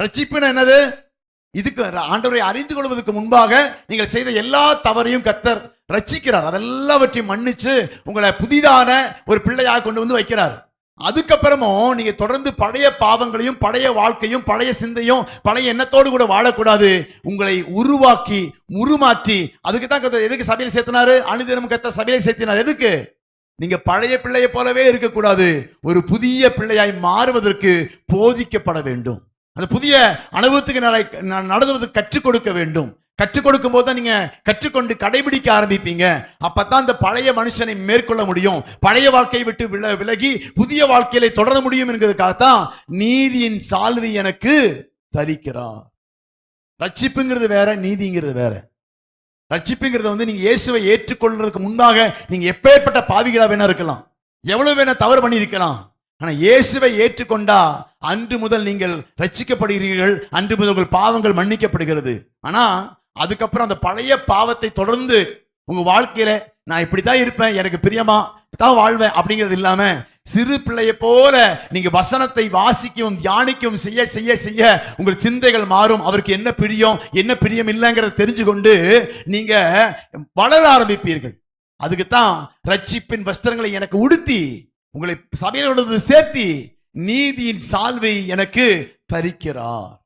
ரட்சிப்புன்னு என்னது? இதுக்கு ஆண்டவரை அறிந்து கொள்வதற்கு முன்பாக நீங்கள் செய்த எல்லா தவறையும் கத்தர் ரட்சிக்கிறார். அதெல்லாவற்றையும் மன்னிச்சு உங்களை புதிதான ஒரு பிள்ளையாக கொண்டு வந்து வைக்கிறார். அதுக்கப்புறமும் நீங்க தொடர்ந்து பழைய பாவங்களையும் பழைய வாழ்க்கையும் பழைய சிந்தையும் பழைய எண்ணத்தோடு கூட வாழக்கூடாது. உங்களை உருவாக்கி உருமாற்றி அதுக்கு தான் எதுக்கு சபையில் சேர்த்தினாரு? அனுதினம் கத்த சபையை சேர்த்தினார். எதுக்கு? நீங்க பழைய பிள்ளையை போலவே இருக்கக்கூடாது. ஒரு புதிய பிள்ளையாய் மாறுவதற்கு போதிக்கப்பட வேண்டும். அந்த புதிய அனுபவத்துக்கு நட- ந- நடத்துவதற்கு கற்றுக் கொடுக்க வேண்டும். கற்றுக் கொடுக்கும் போது தான் நீங்க கற்றுக்கொண்டு கடைபிடிக்க ஆரம்பிப்பீங்க. அப்பதான் அந்த பழைய மனுஷனை மேற்கொள்ள முடியும். பழைய வாழ்க்கையை விட்டு வில- விலகி புதிய வாழ்க்கையில தொடர முடியும் என்கிறதுக்காகத்தான் நீதியின் சால்வி எனக்கு தரிக்கிறார். ரட்சிப்புங்கிறது வேற நீதிங்கிறது வேற. ரட்சிப்புங்கிறத வந்து நீங்க இயேசுவை ஏற்றுக்கொள்றதுக்கு முன்பாக நீங்க எப்பேற்பட்ட பாவிகளா வேணா இருக்கலாம். எவ்வளவு வேணா தவறு பண்ணியிருக்கலாம். ஆனால் இயேசுவை ஏற்றுக்கொண்டா அன்று முதல் நீங்கள் ரட்சிக்கப்படுகிறீர்கள் அன்று முதல் உங்கள் பாவங்கள் மன்னிக்கப்படுகிறது. ஆனால் அதுக்கப்புறம் அந்த பழைய பாவத்தை தொடர்ந்து உங்கள் வாழ்க்கையில் நான் இப்படி தான் இருப்பேன் எனக்கு பிரியமா தான் வாழ்வேன் அப்படிங்கிறது இல்லாமல் சிறு பிள்ளையை போல நீங்கள் வசனத்தை வாசிக்கவும் தியானிக்கவும் செய்ய செய்ய செய்ய உங்கள் சிந்தைகள் மாறும். அவருக்கு என்ன பிரியம் என்ன பிரியம் இல்லைங்கிறத தெரிஞ்சு கொண்டு நீங்கள் வளர ஆரம்பிப்பீர்கள். அதுக்குத்தான் ரட்சிப்பின் வஸ்திரங்களை எனக்கு உடுத்தி உங்களை சபையில் சேர்த்தி நீதியின் சால்வை எனக்கு தரிக்கிறார்.